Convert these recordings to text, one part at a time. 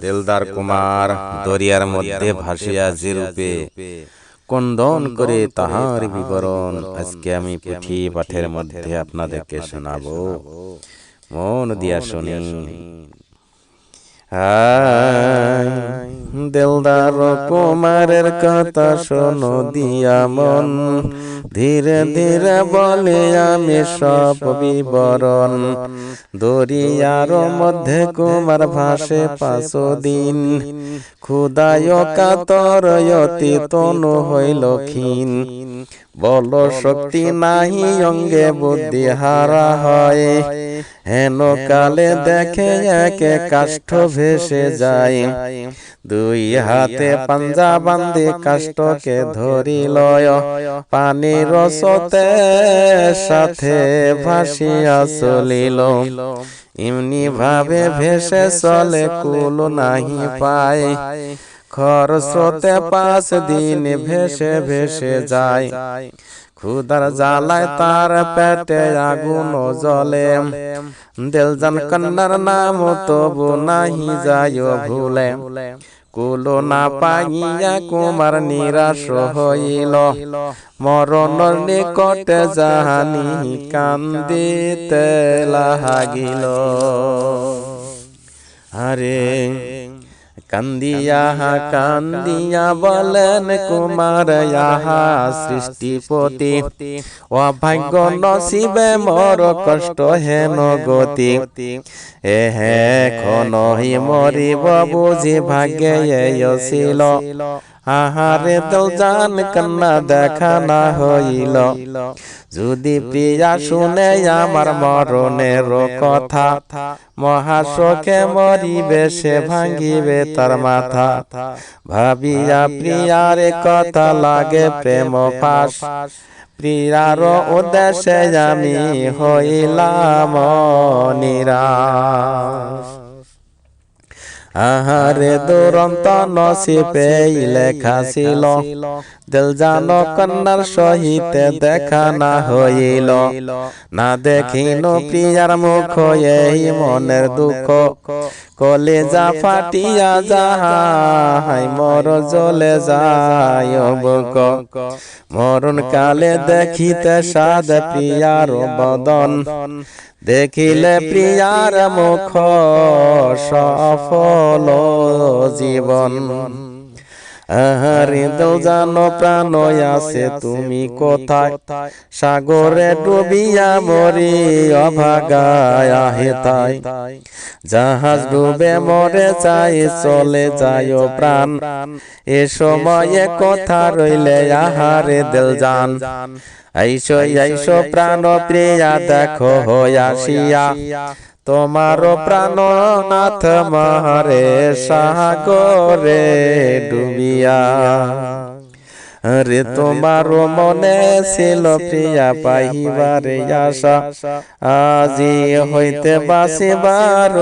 দিলদার কুমার, দরিয়ার মধ্যে ভাসিয়া যে রূপে কন্দন করে তাহার বিবরণ আজকে আমি পুঁথি পাঠের মধ্যে আপনাদেরকে শোনাবো। মন দিয়া শুনি। দিলদার কুমারের কথা শোনো দিয়া মন ধীরে ধীরে বলে আমি সব বিবরণ। দরিয়ার মধ্যে কুমার ভাসে পাঁচ দিন। ক্ষুদায় কাতর অতি তনু হইল ক্ষীণ। বল শক্তি নাহি অঙ্গে বুদ্ধি হারা হয়। হেন কালে দেখে একে কাষ্ঠ ভেসে যায়। দুই হাতে পাঞ্জা বান্ধি কাষ্ঠকে ধরিল পানির রসতে সাথে ভাসিয়া চলিল। এমনি ভাবে ভেসে চলে কুল নাহি পায়। খর স্রোতে পাঁচ দিন ভেসে ভেসে যায়। ক্ষুদার জ্বালায় তার পেটে আগুন জলে দিলজান কন্যার নাম তবু নাহি যায় ভুলে। কুলো না পাইয়া কুমার নিরাশ হইল। মরণ নিকটে জাহানি কান্দিতে লাগিল। আরে কান্দিয়া কান্দিয়া বলেন কুমার ইহা সৃষ্টিপতি। ভাগ্য নসিবে মর কষ্ট হেন গতি। এহে হে খনহি মরিব বুঝি ভাগ্যে ছিল আহারে দল জান কন্যা দেখা না হইল। যদি প্রিয়া শুনে আমার মরণের কথা, মহাশোকে মরিবে সে ভাঙ্গিবে তার মাথা। ভাবিয়া প্রিয়ার কথা লাগে প্রেম পাশ প্রিয়ার উদ্দেশ্যে আমি হইলাম নিরাশ। আহারে দুরন্ত নসিবে লেখা ছিল। দিল জানো কন্যার সহিতে দেখা না হইল। না দেখিন প্রিয়ার মুখ এই মনের দুঃখ। কলেজা ফাটিয়া যাহাই মর জলে যায় বুক মরণ কালে দেখিতে সাদ প্রিয়ার বদন। দেখিলে প্রিয়ার মুখ সফল জীবন। আহারে দল জানো প্রাণ আছে তুমি কোথায়? সাগরে ডুবিয়া মরি অভাগায় আহে তাই। জাহাজ ডুবে মরে যাই চলে যায় প্রাণ। এ সময়ে কথা রইলে আহারে দিল জান আইসো আইসো প্রাণ প্রিয়া দেখো হইয়াসিয়া তোমার প্রাণনাথ মারে সাগরে ডুবিয়া। রে তোমার মনে ছিল প্রিয়া পাইবারে আশা। আজি হইতে বাসিবার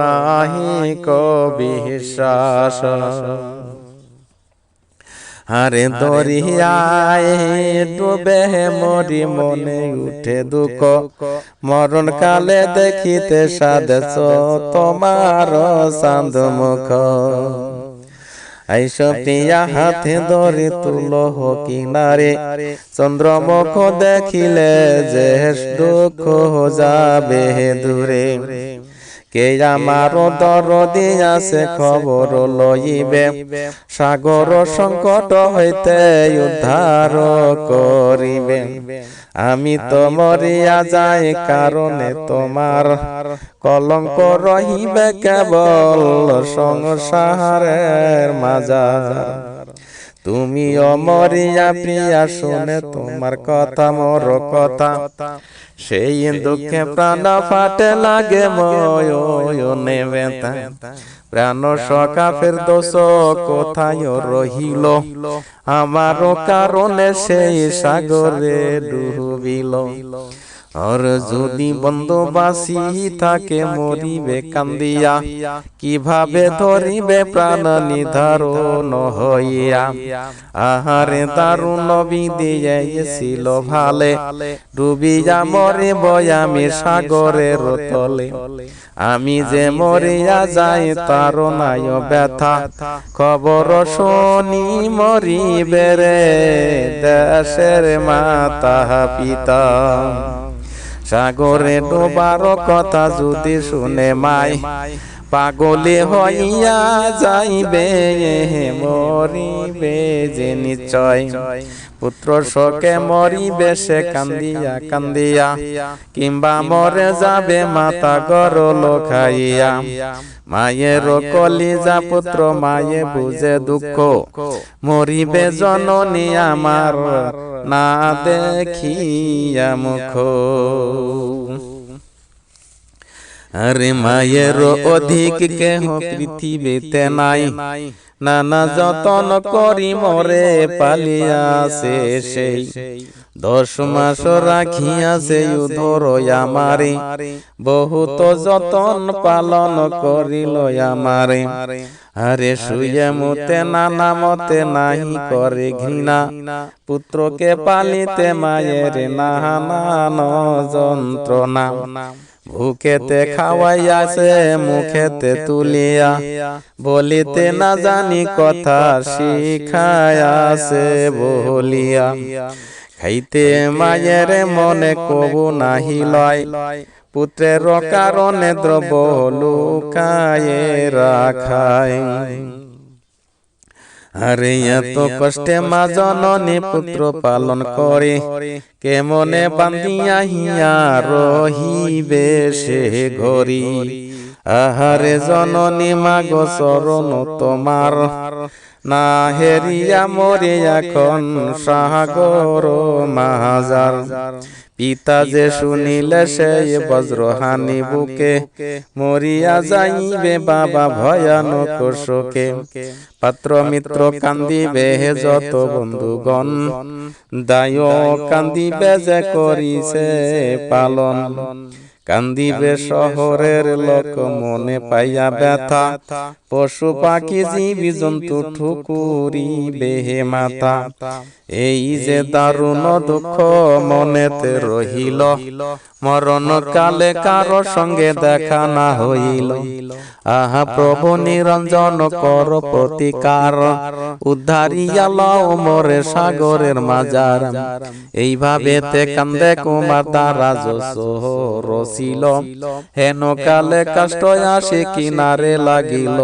নাহি কবিশ্বাস আরে দরিয়ায় ডুবে মরি মনে উঠে দুঃখ। মরণ কালে দেখিতে সাদেছ তোমার চাঁদ মুখ। আইস প্রিয়া হাতে ধরে তুলো কিনারে। চন্দ্রমুখ দেখিলে যে দুঃখ যাবে দূরে। কে আমার দরদি আছে খবর লইবে? সাগর সংকট হইতে উদ্ধার করিবে। আমি তো মরিয়া যাই কারণে তোমার কলঙ্ক রহিবে কেবল সংসারের মাজার। তুমি অমরিয়া প্রিয়া শুনে তোমার কথা মোর কথা। সেই দুঃখে প্রাণ ফাটে লাগে ময়নে বেতা প্রাণ সকাফের দোষ কোথায় রহিল? আমারও কারণে সেই সাগরে ডুবিল। আর যদি বন্ধবাসী থাকে মরিবে কান্দিয়া কীভাবে ধরিবে প্রাণ নিধারণ হইয়া? আহারে দারুণ বিদিয়েছিল ভালে। ডুবিয়া মরে বয়ামি সাগরের তলে আমি যে মরিয়া যাই তার নাই ব্যথা খবর শুনি মরিবে রে দেশের মাতা পিতা। সাগরে ডোবার কথা যদি শুনে মাই পাগলে হইয়া যাইবে মরিবে যে নিশ্চয়। পুত্র শোকে মরিবে সে কান্দিয়া কান্দিয়া কিংবা মরে যাবে মাতা গরল খাইয়া মায়ের কলিজা পুত্র মায়ে বুঝে দুঃখ। মরিবে জননী আমার। না দেখিয়া মুখ আরে মায়ের অধিক কেহ পৃথিবীতে নাই নানা যতন করি মরে পালিয়াছে সেই। দশ মাস রাখিয়াছে উধর আমারে। বহুত যতন পালন করিল আমারে। আরে শুয়ে মুতে নানা মতে নাহি করে ঘৃণা। পুত্রকে পালিতে মায়ের নাহান যন্ত্রণা। ভুকেতে খাওয়াইয়াছে মুখেতে তুলিয়া। বলিতে না জানি কথা শিখায়াছে বলিয়া। খাইতে মায়ের মনে কবু নাহি লয়। পুত্রের কারণে দ্রব লুকায়ে রাখায়। আরে এত কষ্টে মা জননী পুত্র পালন করে। কেমনে বান্দিয়া হিয়া রহিবে সে ঘরি আহারে জননী মা গো চরণ তোমার। না হেরিয়া মরে এখন সাগর মাহাজার পিতা যে শুনিলে সেই বজ্রহানি বুকে মরিয়া যাইবে বাবা ভয়ানক শোকে। পাত্র মিত্র কান্দিবে হে যত বন্ধুগণ। দায় কান্দিবে যে করিছে পালন। কান্দিবে শহরের লোক মনে পাইয়া ব্যথা। পশু পাখি জীবি জন্তু ঠুকুরিবে হে মাতা। এই যে দারুণ দুঃখ মনেতে রহিল। মরণ কালে কারও সঙ্গে দেখা না হইল। আহা প্রভু নিরঞ্জন কর প্রতিকার। উদ্ধারিয়া লও মোরে সাগরের মাজার। এইভাবে তে কান্দে কুমার দ্বারা রসিল হেন কালে কষ্ট আসে কিনারে লাগিল।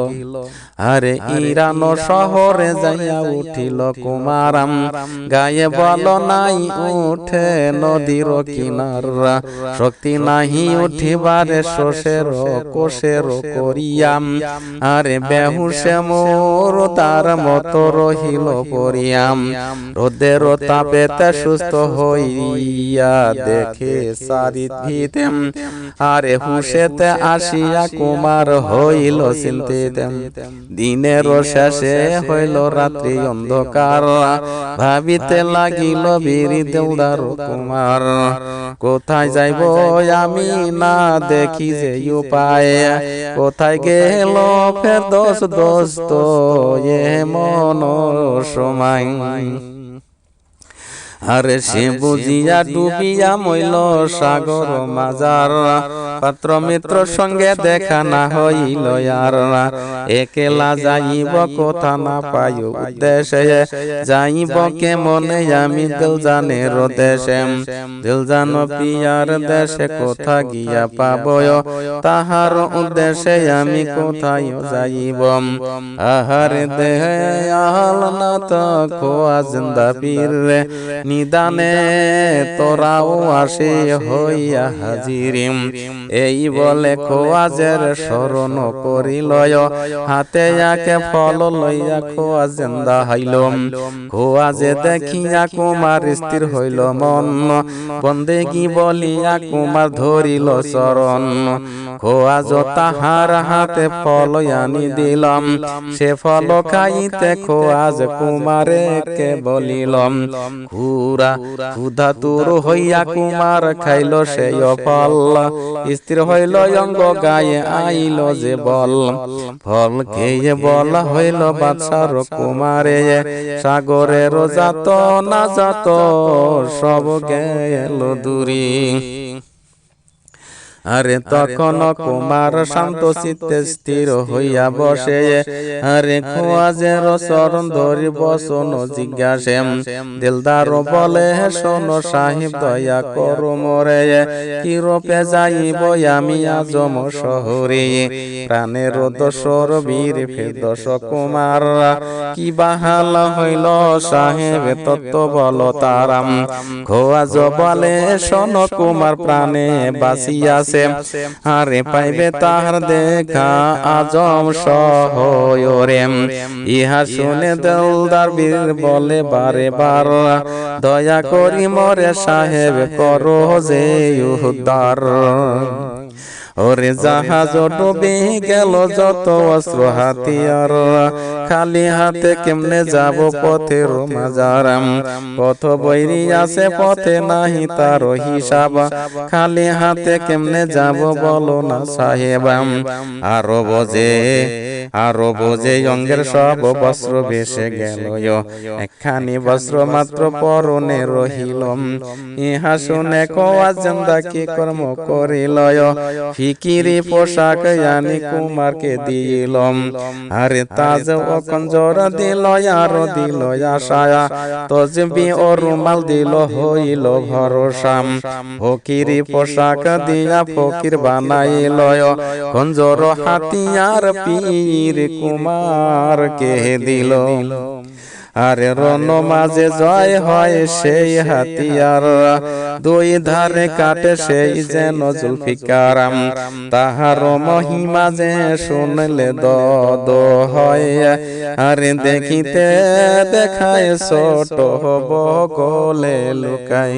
আরে ইরান শহরে যাইয়া উঠিল কুমারাম। গায়ে বল নাই উঠে নদীর কিনারা। শক্তি নাহি উঠিবারে শোষের কোষের করিয়াম। আরে বেহুসে মোর তার মতো রহিল পরিয়াম রোদের তাপেতে সুস্থ হইয়া দেখে সারিতে আরে হুসেতে আসিয়া কুমার হইল চিন্তিতে দিনের শেষে হইল রাত্রি অন্ধকার। ভাবিতে লাগিল বীরি দেউড়ার কুমার কোথায় যাইব আমি না দেখি যে উপায়। কোথায় গেল ফের দোষ দোস্ত এ মন সময়। আরে সে বুঝিয়া ডুবিয়া মইল সাগর মাজার। পাত্র মিত্র সঙ্গে দেখা না হইল আর না। একেলা যাইব কথা না পাই উদ্দেশ্যে। যাইব কে মনে আমি দিল জানের দেশে দিল জান পিয়ার দেশে কোথা গিয়া পাবয়? তাহার উদ্দেশ্যে আমি কোথায় যাইব? আহার দেহে আহল না তো খোয়া জিন্দা পীর নিদানে তোরাও আসে হইয়া হাজিরিম। এই বলে খোয়াজের স্মরণ করিলয়। হাতে একে ফল লইয়া খোয়া জেন্দা হইল খোয়াজে দেখিয়া কুমার স্থির হইল মন। বন্দেগি বলিয়া কুমার ধরিল চরণ। খোয়াজ তাহার হাতে ফল আনি দিলাম। সে ফল খাইতে খোয়াজ কুমারে কে বলিলাম। খুরা ক্ষুধা তুর হইয়া কুমার খাইল সেই ফল স্থির হইল অঙ্গ গায়ে আইল যে বল। ফল খেয়ে বল হইল বাদশার কুমারে। সাগরের জাত না জাত সব গেল দূরি। আরে তখন কুমার শান্ত চিত্তে স্থির হইয়া বসে। আরে খোয়াজের চরণ ধরি বসন জিজ্ঞাসে দিলদার বলে শোনো সাহিব দয়া করো মরে। কি রূপে যাইব আমি আজম শহরে? প্রাণের দোসর বীর ফেদস কুমার কি বাহাল হইল সাহেব তত্ত্ব বল তারাম। খোয়াজ বলে শোন কুমার প্রাণে বাসিয়াছে আরে পাইবে তাহার দেখা আজম সহরে ইহা শুনে দেলদার বীর বলে বারে বার দয়া করি মরে সাহেব করো যে উদ্ধার ওরে জাহাজ ডুবে গেল যত অস্ত্র হাতিয়ার খালি হাতে কেমনে যাব পথের মাজারাম? পথ বৈরি আছে, পথে নাহি তার হিসাব। খালি হাতে কেমনে যাব বলো না সাহেবাম আরও বোঝে আরও বোঝে অঙ্গের সব বস্ত্র বেসে গেল একখানি বস্ত্র মাত্র পরনে রহিল। ইহা শুনে কোয়া জন্দা কি কর্ম করিল ফিকিরি পোশাক আনি কুমারকে দিলম আরে তাজ ও কঞ্জর দিল আর দিল আশায়া তজবি ও রুমাল দিল, হইল ভরসাম ফকিরি পোশাক দিয়া ফকির বানাইল খঞ্জর হাতিয়ার পীর কুমার কে দিল। আরে রণ মাঝে জয় হয় সেই হাতিয়ার। দুই ধারে কাটে সেই যেন জুলফিকারাম। তাহার মহিমা যে শুনলে দদ হয়। আরে দেখিতে দেখায় ছোট বগলে লুকাই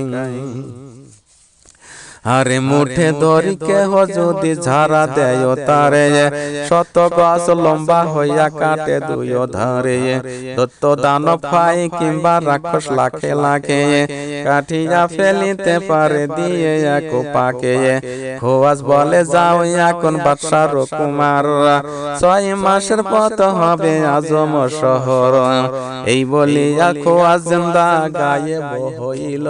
আরে মুঠে ধরি কেহ যদি ঝাড়া দেয় তারে শত গাছ লম্বা হইয়া কাটে দুই ধারে দত্ত দান ফাই কিংবা রাক্ষস লাখে লাখে কাঠিয়া ফেলিতে পারে দিয়ে এক পাকে খোয়াজ বলে যাও এখন বাদশার কুমার ছয় মাসের পথ হবে আজম শহর। এই বলিয়া খোয়াজ জিন্দা গায়ে হইল।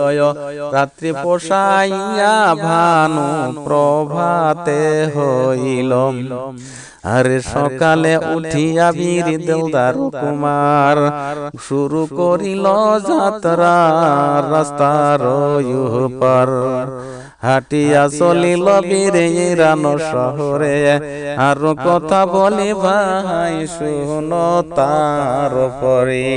রাত্রি পোষাইয়া ভানু প্রভাতে হইল আরে সকালে উঠিয়া বীর দেলদার কুমার শুরু করিল যাত্রা রাস্তার পার হাটিয়া চলিল বীরে রানো শহরে। আর কথা বলি ভাই, শুনো তার পরে